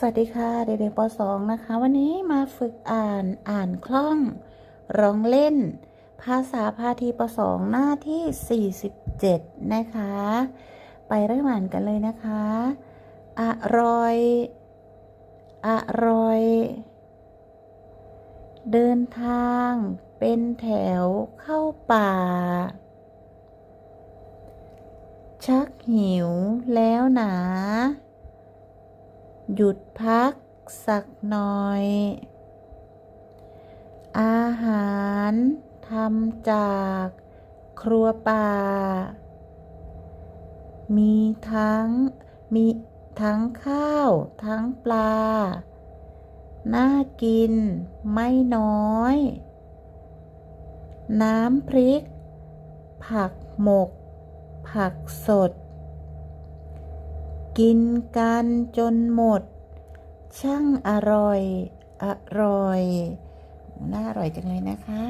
สวัสดีค่ะเด็กๆป .2 นะคะ วันนี้มาฝึกอ่านอ่านคล่อง ร้องเล่น ภาษาพาทีป .2 หน้าที่ 47 นะคะ ไปเริ่มอ่านกันเลยนะคะ อร่อย อร่อย เดินทาง เป็นแถวเข้าป่า ชักหิวแล้วหนา หยุดพักสักหน่อย อาหารทำจากครัวป่า มีทั้งมีทั้งข้าว ทั้งปลา น่ากินไม่น้อย น้ำพริก ผักหมก ผักสด กินกันจนหมด ช่างอร่อย อร่อย น่าอร่อยจังเลยนะคะ